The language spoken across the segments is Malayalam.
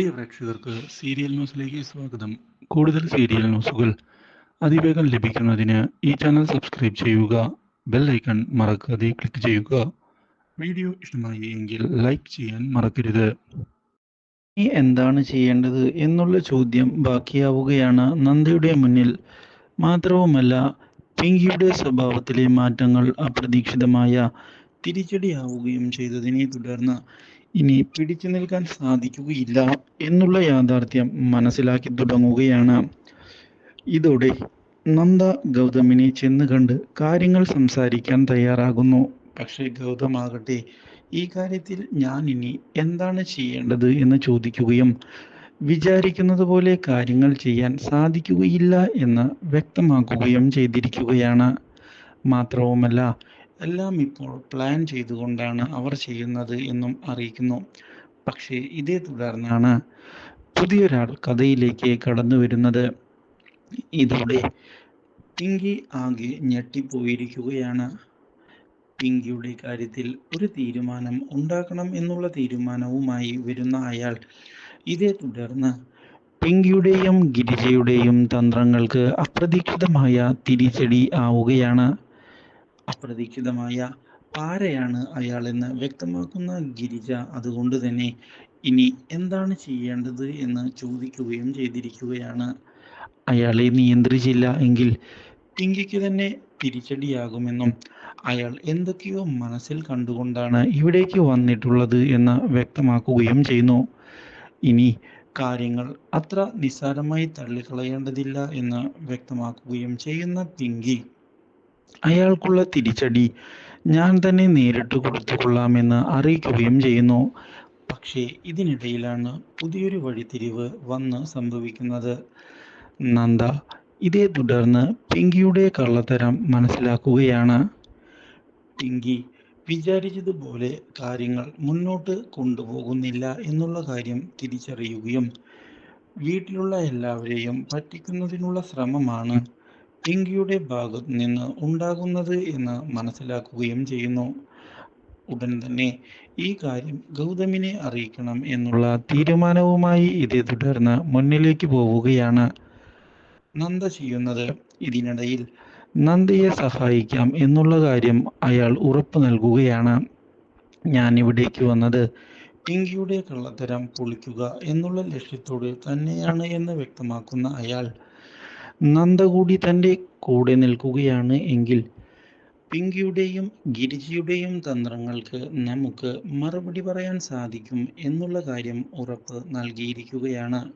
പ്രിയ പ്രേക്ഷകർക്ക് സീരിയൽ ന്യൂസിലേക്ക് സ്വാഗതം. കൂടുതൽ സീരിയൽ ന്യൂസുകൾ അതിവേഗം ലഭിക്കുന്നതിന് ഈ ചാനൽ സബ്സ്ക്രൈബ് ചെയ്യുക ബെൽ ഐക്കൺ മറക്കാതെ ക്ലിക്ക് ചെയ്യുക. വീഡിയോ ഇഷ്ടമായി എങ്കിൽ ലൈക്ക് ചെയ്യാൻ മറക്കരുത്. ഇനി എന്താണ് ചെയ്യേണ്ടത് എന്നുള്ള ചോദ്യം ബാക്കിയാവുകയാണ് നന്ദയുടെ മുന്നിൽ. മാത്രവുമല്ല പിങ്കിയുടെ സ്വഭാവത്തിലെ മാറ്റങ്ങൾ അപ്രതീക്ഷിതമായ തിരിച്ചടിയാവുകയും ചെയ്തതിനെ തുടർന്ന് ഇനി പിടിച്ചു നിൽക്കാൻ സാധിക്കുകയില്ല എന്നുള്ള യാഥാർത്ഥ്യം മനസ്സിലാക്കി തുടങ്ങുകയാണ്. ഇതോടെ നന്ദ ഗൗതമിനെ ചെന്ന് കണ്ട് കാര്യങ്ങൾ സംസാരിക്കാൻ തയ്യാറാകുന്നു. പക്ഷേ ഗൗതമാകട്ടെ ഈ കാര്യത്തിൽ ഞാൻ ഇനി എന്താണ് ചെയ്യേണ്ടത് എന്ന് ചോദിക്കുകയും വിചാരിക്കുന്നത് പോലെ കാര്യങ്ങൾ ചെയ്യാൻ സാധിക്കുകയില്ല എന്ന് വ്യക്തമാക്കുകയും ചെയ്തിരിക്കുകയാണ്. മാത്രവുമല്ല എല്ലാം ഇപ്പോൾ പ്ലാൻ ചെയ്തുകൊണ്ടാണ് അവർ ചെയ്യുന്നത് എന്നും അറിയിക്കുന്നു. പക്ഷേ ഇതേ തുടർന്നാണ് പുതിയൊരാൾ കഥയിലേക്ക് കടന്നു വരുന്നത്. ഇതോടെ പിങ്കി ആകെ ഞെട്ടിപ്പോയിരിക്കുകയാണ്. പിങ്കിയുടെ കാര്യത്തിൽ ഒരു തീരുമാനം ഉണ്ടാക്കണം എന്നുള്ള തീരുമാനവുമായി വരുന്ന അയാൾ. ഇതേ തുടർന്ന് പിങ്കിയുടെയും ഗിരിജയുടെയും തന്ത്രങ്ങൾക്ക് അപ്രതീക്ഷിതമായ തിരിച്ചടി ആവുകയാണ്. അപ്രതീക്ഷിതമായ ആരെയാണ് അയാളെന്ന് വ്യക്തമാക്കുന്ന ഗിരിജ അതുകൊണ്ട് തന്നെ ഇനി എന്താണ് ചെയ്യേണ്ടത് എന്ന് ചോദിക്കുകയും ചെയ്തിരിക്കുകയാണ്. അയാളെ നിയന്ത്രിച്ചില്ല എങ്കിൽ പിങ്കിക്ക് തന്നെ തിരിച്ചടിയാകുമെന്നും അയാൾ എന്തൊക്കെയോ മനസ്സിൽ കണ്ടുകൊണ്ടാണ് ഇവിടേക്ക് വന്നിട്ടുള്ളത് എന്ന് വ്യക്തമാക്കുകയും ചെയ്യുന്നു. ഇനി കാര്യങ്ങൾ അത്ര നിസ്സാരമായി തള്ളിക്കളയേണ്ടതില്ല എന്ന് വ്യക്തമാക്കുകയും ചെയ്യുന്ന പിങ്കി അയാൾക്കുള്ള തിരിച്ചടി ഞാൻ തന്നെ നേരിട്ട് കൊടുത്തുകൊള്ളാമെന്ന് അറിയിക്കുകയും ചെയ്യുന്നു. പക്ഷേ ഇതിനിടയിലാണ് പുതിയൊരു വഴിത്തിരിവ് വന്ന് സംഭവിക്കുന്നത്. നന്ദ ഇതേ തുടർന്ന് പിങ്കിയുടെ കള്ളത്തരം മനസ്സിലാക്കുകയാണ്. പിങ്കി വിചാരിച്ചതുപോലെ കാര്യങ്ങൾ മുന്നോട്ട് കൊണ്ടുപോകുന്നില്ല എന്നുള്ള കാര്യം തിരിച്ചറിയുകയും വീട്ടിലുള്ള എല്ലാവരെയും പറ്റിക്കുന്നതിനുള്ള ശ്രമമാണ് പിങ്കിയുടെ ഭാഗത്ത് നിന്ന് ഉണ്ടാകുന്നത് എന്ന് മനസ്സിലാക്കുകയും ചെയ്യുന്നു. ഉടൻ തന്നെ ഈ കാര്യം ഗൗതമിനെ അറിയിക്കണം എന്നുള്ള തീരുമാനവുമായി ഇതേ തുടർന്ന് മുന്നിലേക്ക് പോവുകയാണ്. നന്ദ ചെയ്യുന്നത് ഇതിനിടയിൽ നന്ദയെ സഹായിക്കാം എന്നുള്ള കാര്യം അയാൾ ഉറപ്പു നൽകുകയാണ്. ഞാൻ ഇവിടേക്ക് വന്നത് പിങ്കിയുടെ കള്ളത്തരം പൊളിക്കുക എന്നുള്ള ലക്ഷ്യത്തോടെ തന്നെയാണ് എന്ന് വ്യക്തമാക്കുന്ന അയാൾ നന്ദ കൂടി തന്റെ കൂടെ നിൽക്കുകയാണ് എങ്കിൽ പിങ്കിയുടെയും ഗിരിജയുടെയും തന്ത്രങ്ങൾക്ക് നമുക്ക് മറുപടി പറയാൻ സാധിക്കും എന്നുള്ള കാര്യം ഉറപ്പ് നൽകിയിരിക്കുകയാണ്.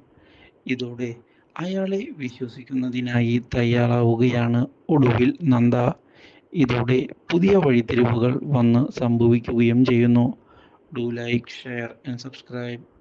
ഇതോടെ അയാളെ വിശ്വസിക്കുന്നതിനായി തയ്യാറാവുകയാണ് ഒടുവിൽ നന്ദ. ഇതോടെ പുതിയ വഴിത്തിരിവുകൾ വന്ന് സംഭവിക്കുകയും ചെയ്യുന്നു. Do like share and subscribe.